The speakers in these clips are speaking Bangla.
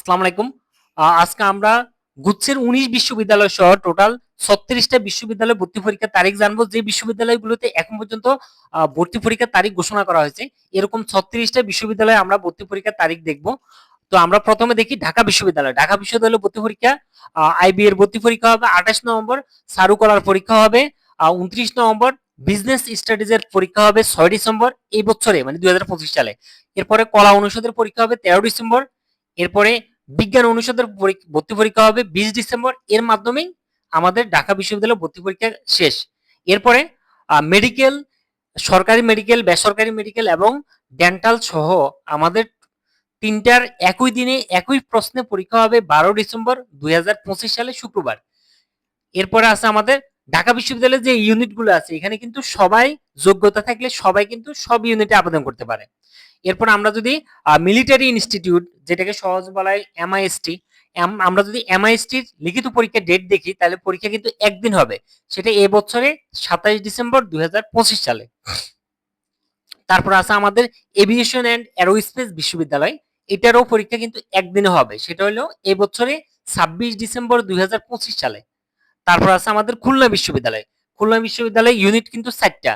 আসসালামু আলাইকুম। আজকে আমরা গুচ্ছের উনিশ বিশ্ববিদ্যালয় সহ টোটাল ছত্রিশটা বিশ্ববিদ্যালয় ভর্তি পরীক্ষার তারিখ জানব। যে বিশ্ববিদ্যালয়গুলোতে এখন পর্যন্ত ভর্তি পরীক্ষার তারিখ ঘোষণা করা হয়েছে, এরকম ছত্রিশটা বিশ্ববিদ্যালয়ে আমরা ভর্তি পরীক্ষার তারিখ দেখব। তো আমরা প্রথমে দেখি ঢাকা বিশ্ববিদ্যালয়। ঢাকা বিশ্ববিদ্যালয় ভর্তি পরীক্ষা আইবি এর ভর্তি পরীক্ষা হবে, আঠাশ নভেম্বর সারুকলার পরীক্ষা হবে উনত্রিশ নভেম্বর বিজনেস স্টাডিজ এর পরীক্ষা হবে, ছয় ডিসেম্বর এই বছরে মানে দুই হাজার পঁচিশ সালে। এরপরে কলা অনুষদের পরীক্ষা হবে, তেরো ডিসেম্বর। এরপরে বিজ্ঞান অনুষদের ভর্তি পরীক্ষা হবে বিশ ডিসেম্বর। এর মাধ্যমেই আমাদের ঢাকা বিশ্ববিদ্যালয় ভর্তি পরীক্ষা শেষ। এরপরে মেডিকেল সরকারি মেডিকেল বেসরকারি মেডিকেল এবং ডেন্টাল সহ আমাদের তিনটার একই দিনে একই প্রশ্নে পরীক্ষা হবে বারো ডিসেম্বর দুই হাজার পঁচিশ সালে শুক্রবার। এরপরে আছে আমাদের ঢাকা বিশ্ববিদ্যালয়ের যে ইউনিটগুলো আছে, এখানে কিন্তু সবাই যোগ্যতা থাকলে সবাই কিন্তু সব ইউনিটে আবেদন করতে পারে। এরপর আমরা যদি মিলিটারি ইনস্টিটিউট যেটাকে সহজ বলা হয় এমআইএসটি আমরা যদি এমআইএসটির লিখিত পরীক্ষার ডেট দেখি, তাহলে পরীক্ষা কিন্তু একদিন হবে। সেটা এ বছরে সাতাইশ ডিসেম্বর দুই হাজার পঁচিশ সালে। তারপর আছে আমাদের এভিয়েশন অ্যান্ড অ্যারোস্পেস বিশ্ববিদ্যালয়। এটারও পরীক্ষা কিন্তু একদিনে হবে। সেটা হলো এ বছরে ছাব্বিশ ডিসেম্বর দুই হাজার পঁচিশ সালে। তারপর আছে আমাদের খুলনা বিশ্ববিদ্যালয়। খুলনা বিশ্ববিদ্যালয় ইউনিট কিন্তু চারটা।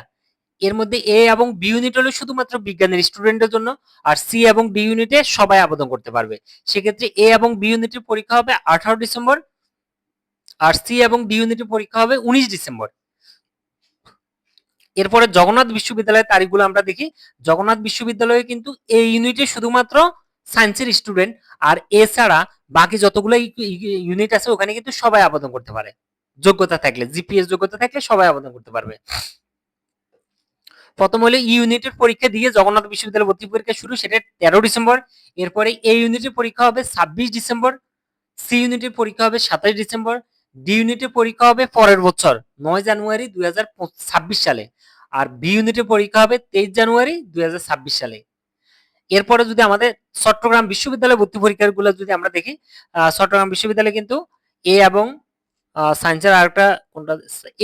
এর মধ্যে এ এবং বি ইউনিট হলো শুধুমাত্র বিজ্ঞানের স্টুডেন্টের জন্য, আর সি এবং ডি ইউনিটে সবাই আবেদন করতে পারবে। সেক্ষেত্রে এ এবং বি ইউনিটের পরীক্ষা হবে আঠারো ডিসেম্বর, আর সি এবং ডি ইউনিটের পরীক্ষা হবে উনিশ ডিসেম্বর। এরপরে জগন্নাথ বিশ্ববিদ্যালয়ের তারিখগুলো আমরা দেখি। জগন্নাথ বিশ্ববিদ্যালয়ে কিন্তু এ ইউনিটে শুধুমাত্র সায়েন্সের স্টুডেন্ট আর এছাড়া বাকি যতগুলো ইউনিট আছে ওখানে কিন্তু সবাই আবেদন করতে পারে। যোগ্যতা থাকলে জিপিএস যোগ্যতা থাকলে সবাই আবেদন করতে পারবে। প্রথম হলো ইউনিটের পরীক্ষা দিয়ে জগন্নাথ বিশ্ববিদ্যালয় ভর্তি পরীক্ষা শুরু, সেটা তেরো ডিসেম্বর। এরপরে এ ইউনিটের পরীক্ষা হবে ছাব্বিশ ডিসেম্বর সি ইউনিটের পরীক্ষা হবে সাতাশ ডিসেম্বর ডি ইউনিটের পরীক্ষা হবে পরের বছর, নয় জানুয়ারি দুই সালে, আর বি ইউনিটের পরীক্ষা হবে তেইশ জানুয়ারি দুই হাজার ছাব্বিশ সালে। এরপরে যদি আমাদের চট্টগ্রাম বিশ্ববিদ্যালয় ভর্তি পরীক্ষাগুলো যদি আমরা দেখি চট্টগ্রাম বিশ্ববিদ্যালয় কিন্তু এ এবং সায়েন্সের আরেকটা কোনটা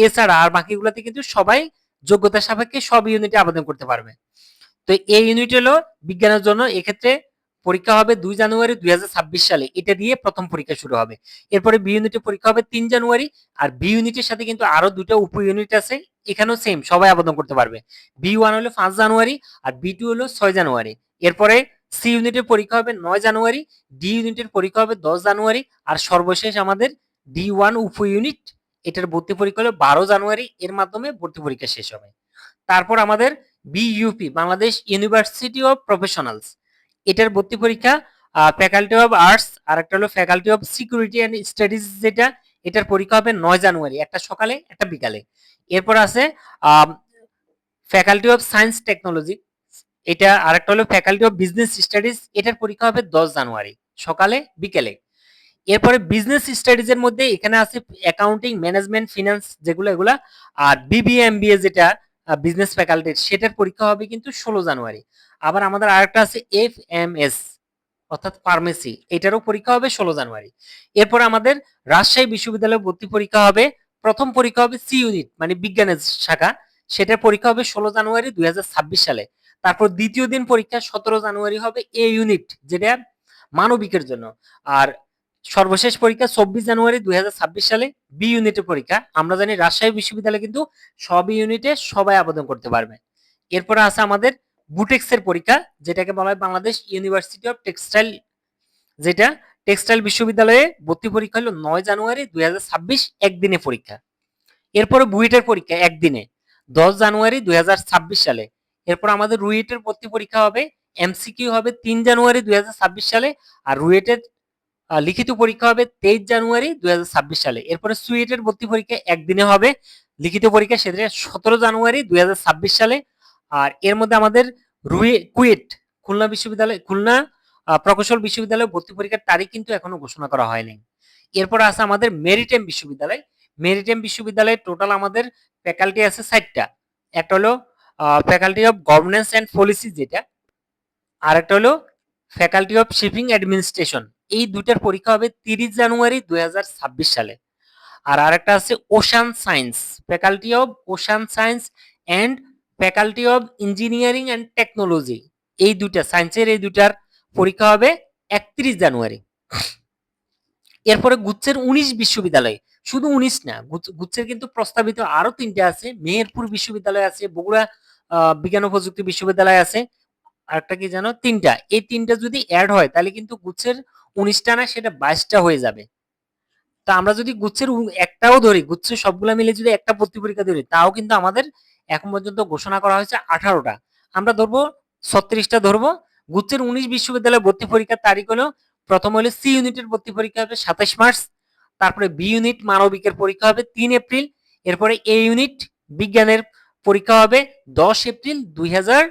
এ এছাড়া আর বাকিগুলোতে কিন্তু সবাই যোগ্যতা সাপেক্ষে সব ইউনিটে আবেদন করতে পারবে। তো এই ইউনিট হলো বিজ্ঞানের জন্য এক্ষেত্রে পরীক্ষা হবে দুই জানুয়ারি দুই হাজার ছাব্বিশ সালে। এটা দিয়ে প্রথম পরীক্ষা শুরু হবে। এরপরে বি ইউনিটে পরীক্ষা হবে তিন জানুয়ারি আর বি ইউনিটের সাথে কিন্তু আরও দুটো উপ ইউনিট আছে, এখানেও সেম সবাই আবেদন করতে পারবে। বি ওয়ান হলো পাঁচ জানুয়ারি আর বি টু হলো ছয় জানুয়ারি। এরপরে সি ইউনিটের পরীক্ষা হবে নয় জানুয়ারি ডি ইউনিটের পরীক্ষা হবে দশ জানুয়ারি আর সর্বশেষ আমাদের ডি ওয়ান উপ ইউনিট এটার ভর্তি পরীক্ষা হলো বারো জানুয়ারি, এর মাধ্যমে ভর্তি পরীক্ষা শেষ হবে। তারপর আমাদের BUP Bangladesh university of professionals এটার ভর্তি পরীক্ষা ফ্যাকাল্টি অফ আর্টস আর একটা হলো faculty of security and studies যেটা, এটার পরীক্ষা হবে নয় জানুয়ারি, একটা সকালে, একটা বিকালে। এরপর আছে ফ্যাকাল্টি অফ সায়েন্স টেকনোলজি এটা আরেকটা হলো ফ্যাকাল্টি অফ বিজনেস স্টাডিজ এটার পরীক্ষা হবে দশ জানুয়ারি, সকালে, বিকেলে। এরপরে বিজনেস স্টাডিজ এর মধ্যে এখানে আছে অ্যাকাউন্টিং ম্যানেজমেন্ট ফিনান্স যেগুলো, এগুলা, আর বিবিএ এমবিএ যেটা বিজনেস ফ্যাকাল্টির সেটার পরীক্ষা হবে কিন্তু ষোলো জানুয়ারি। আবার আমাদের আরেকটা আছে এফ এম এস অর্থাৎ ফার্মেসি এটারও পরীক্ষা হবে ষোলো জানুয়ারি। এরপর আমাদের রাজশাহী বিশ্ববিদ্যালয়ে ভর্তি পরীক্ষা হবে, প্রথম পরীক্ষা হবে সি ইউনিট মানে বিজ্ঞানের শাখা। সেটার পরীক্ষা হবে ষোলো জানুয়ারি দুই হাজার ছাব্বিশ সালে। তারপর দ্বিতীয় দিন পরীক্ষা সতেরো জানুয়ারি হবে এ ইউনিট যেটা মানবিকের জন্য। আর সর্বশেষ পরীক্ষা চব্বিশ জানুয়ারি দুই হাজার ছাব্বিশ সালে বি ইউনিটের পরীক্ষা। আমরা জানি রাজশাহী বিশ্ববিদ্যালয়ে কিন্তু সব ইউনিটে সবাই আবেদন করতে পারবে। এরপরে আছে আমাদের বুটেক্স এর পরীক্ষা, যেটাকে বলা হয় বাংলাদেশ ইউনিভার্সিটি অফ টেক্সটাইল যেটা টেক্সটাইল বিশ্ববিদ্যালয়ে ভর্তি পরীক্ষা হলো নয় জানুয়ারি দুই একদিনে পরীক্ষা। এরপরে বুয়েটের পরীক্ষা, একদিনে, দশ জানুয়ারি দুই হাজার ছাব্বিশ সালে। এরপর আমাদের রুয়েটের ভর্তি পরীক্ষা হবে, এমসিকিউ হবে তিন জানুয়ারি দুই হাজার ছাব্বিশ সালে, আর রুয়েটের লিখিত পরীক্ষা হবে তেইশ জানুয়ারি দুই হাজার ছাব্বিশ সালে। এরপরে সুয়েটের ভর্তি পরীক্ষা একদিনে হবে। লিখিত পরীক্ষা সেটা সতেরো জানুয়ারি দু হাজার ছাব্বিশ সালে। আর এর মধ্যে আমাদের রুয়ে কুয়েট, খুলনা বিশ্ববিদ্যালয়, খুলনা প্রকৌশল বিশ্ববিদ্যালয়ে ভর্তি পরীক্ষার তারিখ কিন্তু এখনও ঘোষণা করা হয়নি। এরপর আছে আমাদের মেরিটাইম বিশ্ববিদ্যালয়। মেরিটাইম বিশ্ববিদ্যালয়ে টোটাল আমাদের ফ্যাকাল্টি আছে চারটা একটা হলো faculty of governance and policy যেটা। আর একটা হলো ফ্যাকাল্টি অফ শিপিং অ্যাডমিনিস্ট্রেশন এই দুইটার পরীক্ষা হবে তিরিশ জানুয়ারি দুই হাজার ছাব্বিশ সালে। আর আরেকটা আছে ocean science faculty of ocean science and faculty of engineering and technology এই দুইটা সায়েন্সের এই দুটার পরীক্ষা হবে একত্রিশ জানুয়ারি। এরপরে গুচ্ছের উনিশ বিশ্ববিদ্যালয়, শুধু উনিশ না গুচ্ছ- গুচ্ছের কিন্তু প্রস্তাবিত আরও তিনটা আছে, মেহেরপুর বিশ্ববিদ্যালয় আছে, বগুড়া বিজ্ঞান ও প্রযুক্তি বিশ্ববিদ্যালয় আছে, আরেকটা কি জানো? তিনটা। এই তিনটা যদি অ্যাড হয়, তাহলে কিন্তু গুচ্ছের উনিশটা না, সেটা বাইশটা হয়ে যাবে। তা আমরা যদি গুচ্ছের একটাও ধরি, গুচ্ছের সবগুলা মিলে যদি একটা ভর্তি পরীক্ষা ধরি, তাও কিন্তু আমাদের এখন পর্যন্ত ঘোষণা করা হয়েছে আঠারোটা। আমরা ধরবো ছত্রিশটা ধরবো, গুচ্ছের উনিশ বিশ্ববিদ্যালয়ে ভর্তি পরীক্ষার তারিখ হলো, প্রথম হলো সি ইউনিটের ভর্তি পরীক্ষা হবে সাতাশ মার্চ, তারপরে বি ইউনিট মানবিকের পরীক্ষা হবে তিন এপ্রিল, এরপরে এ ইউনিট বিজ্ঞানের পরীক্ষা হবে দশ এপ্রিল দুই হাজার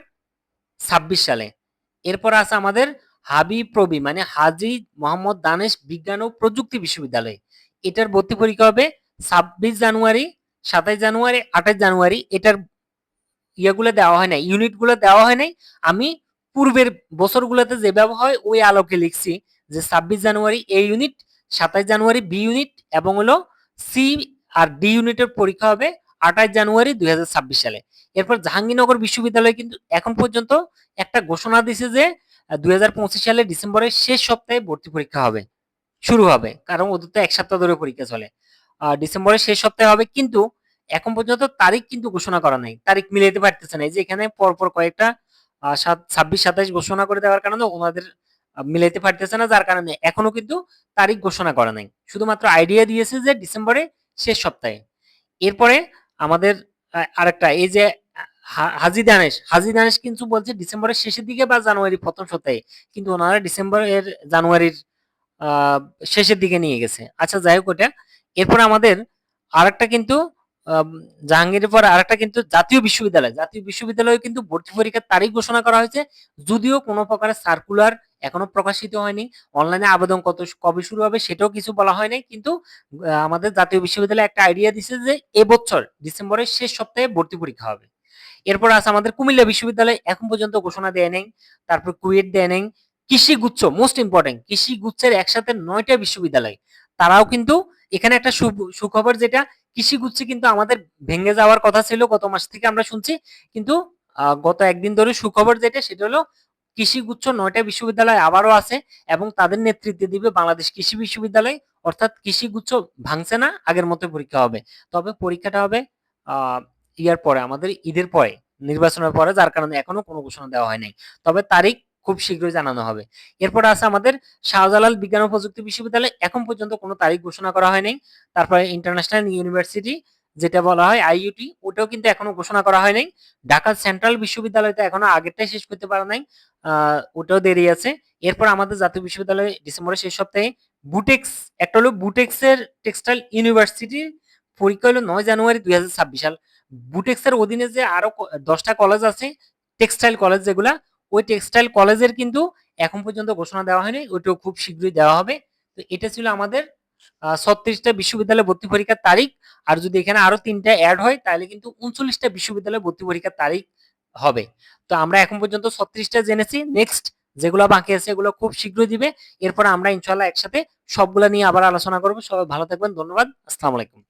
ছাব্বিশ সালে। এরপর আছে আমাদের হাবি প্রবি মানে হাজি মোহাম্মদ দানেশ বিজ্ঞান ও প্রযুক্তি বিশ্ববিদ্যালয়। এটার ভর্তি পরীক্ষা হবে ছাব্বিশ জানুয়ারি সাতাইশ জানুয়ারি, আঠাশ জানুয়ারি। এটার ইয়েগুলো দেওয়া হয় নাই, ইউনিটগুলো দেওয়া হয় নাই। আমি পূর্বের বছরগুলোতে যেভাবে হয়, ওই আলোকে লিখছি যে ছাব্বিশ জানুয়ারি এ ইউনিট সাতাইশ জানুয়ারি বি ইউনিট এবং হলো সি আর ডি ইউনিটের পরীক্ষা হবে আঠাশ জানুয়ারি দুই হাজার ছাব্বিশ সালে। এরপর জাহাঙ্গীরনগর বিশ্ববিদ্যালয় কিন্তু এখন পর্যন্ত একটা ঘোষণা দিছে যে দুই হাজার পঁচিশ সালে ডিসেম্বরের শেষ সপ্তাহে ভর্তি পরীক্ষা হবে। শুরু হবে, কারণ ওদের তো এক সপ্তাহ ধরে পরীক্ষা চলে। ডিসেম্বরের শেষ সপ্তাহে হবে কিন্তু এখন পর্যন্ত তারিখ কিন্তু ঘোষণা করা নাই। তারিখ মিলাইতে পারতেছে না। যে এখানে পরপর কয়েকটা ছাব্বিশ, সাতাশ ঘোষণা করে দেওয়ার কারণে ওনাদের মিলাইতে পারতেছে না, যার কারণে এখনও কিন্তু তারিখ ঘোষণা করা নাই। শুধুমাত্র আইডিয়া দিয়েছে যে ডিসেম্বরে শেষ সপ্তাহে। এরপরে আমাদের আরেকটা, এই যে হাজি দানেশ। হাজি দানেশ কিন্তু বলছে ডিসেম্বরের শেষের দিকে বা জানুয়ারি প্রথম সপ্তাহে। কিন্তু ওনারা ডিসেম্বরের, জানুয়ারির শেষের দিকে নিয়ে গেছে। আচ্ছা যাই হোক ওটা। এরপর আমাদের আরেকটা কিন্তু জাহাঙ্গীরের পর আরেকটা কিন্তু জাতীয় বিশ্ববিদ্যালয়। জাতীয় বিশ্ববিদ্যালয়ে কিন্তু ভর্তি পরীক্ষার তারিখ ঘোষণা করা হয়েছে। যদিও কোনো প্রকারের সার্কুলার এখনও প্রকাশিত হয়নি। অনলাইনে আবেদন কত কবে শুরু হবে সেটাও কিছু বলা হয়নি কিন্তু আমাদের জাতীয় বিশ্ববিদ্যালয় একটা আইডিয়া দিছে যে এবছর ডিসেম্বরের শেষ সপ্তাহে ভর্তি পরীক্ষা হবে। এরপর আছে আমাদের কুমিল্লা বিশ্ববিদ্যালয়, এখন পর্যন্ত ঘোষণা দেয় নাই। তারপর কুয়েট দেয় নাই। কৃষি গুচ্ছ মোস্ট ইম্পর্টেন্ট কৃষি গুচ্ছের একসাথে নয়টা বিশ্ববিদ্যালয়। তারাও কিন্তু এখানে একটা সুখবর যেটা কৃষি গুচ্ছে কিন্তু আমাদের ভেঙে যাওয়ার কথা ছিল, গত মাস থেকে আমরা শুনছি। কিন্তু গত একদিন ধরে সুখবর যেটা, সেটা হলো কৃষি গুচ্ছ নয়টা বিশ্ববিদ্যালয় আবারও আছে এবং তাদের নেতৃত্বে দিবে বাংলাদেশ কৃষি বিশ্ববিদ্যালয়। অর্থাৎ কৃষি গুচ্ছ ভাঙছে না, আগের মতো পরীক্ষা হবে। তবে পরীক্ষাটা হবে আহ ইয়ার পরে, আমাদের ঈদের পরে, নির্বাচনের পরে, যার কারণে এখনও কোনো ঘোষণা দেওয়া হয় নাই। তবে তারিখ খুব শীঘ্রই জানানো হবে। এরপরে আছে আমাদের শাহজালাল বিজ্ঞান ও প্রযুক্তি বিশ্ববিদ্যালয় এখন পর্যন্ত কোনো তারিখ ঘোষণা করা হয়নি তারপরে ইন্টারন্যাশনাল ইউনিভার্সিটি যেটা বলা হয় আইইউটি ওটাও কিন্তু এখনও ঘোষণা করা হয় নাই। ঢাকা সেন্ট্রাল বিশ্ববিদ্যালয়তে এখনও আগেরটাই শেষ করতে পারে নাই। ওটাও দেরি আছে। এরপর আমাদের জাতীয় বিশ্ববিদ্যালয় ডিসেম্বরের শেষ সপ্তাহে বুটেক্স একটা হলো বুটেক্সের টেক্সটাইল ইউনিভার্সিটি পরীক্ষা হলো নয় জানুয়ারি দুই হাজার ছাব্বিশ সাল। বুটেক্সের অধীনে যে আরও দশটা কলেজ আছে টেক্সটাইল কলেজ যেগুলা, ওই টেক্সটাইল কলেজের কিন্তু এখন পর্যন্ত ঘোষণা দেওয়া হয়নি ওইটাও খুব শীঘ্রই দেওয়া হবে। তো এটা ছিল আমাদের ছত্রিশটা বিশ্ববিদ্যালয় ভর্তি পরীক্ষার তারিখ। আর যদি এখানে আরও তিনটা অ্যাড হয়, তাহলে কিন্তু উনচল্লিশটা বিশ্ববিদ্যালয় ভর্তি পরীক্ষার তারিখ হবে। তো আমরা এখন পর্যন্ত ছত্রিশটা জেনেছি। নেক্সট যেগুলো বাকি আছে, এগুলো খুব শীঘ্রই দিবে। এরপর আমরা ইনশাল্লাহ একসাথে সবগুলা নিয়ে আবার আলোচনা করব। সবাই ভালো থাকবেন, ধন্যবাদ। আসসালামু আলাইকুম।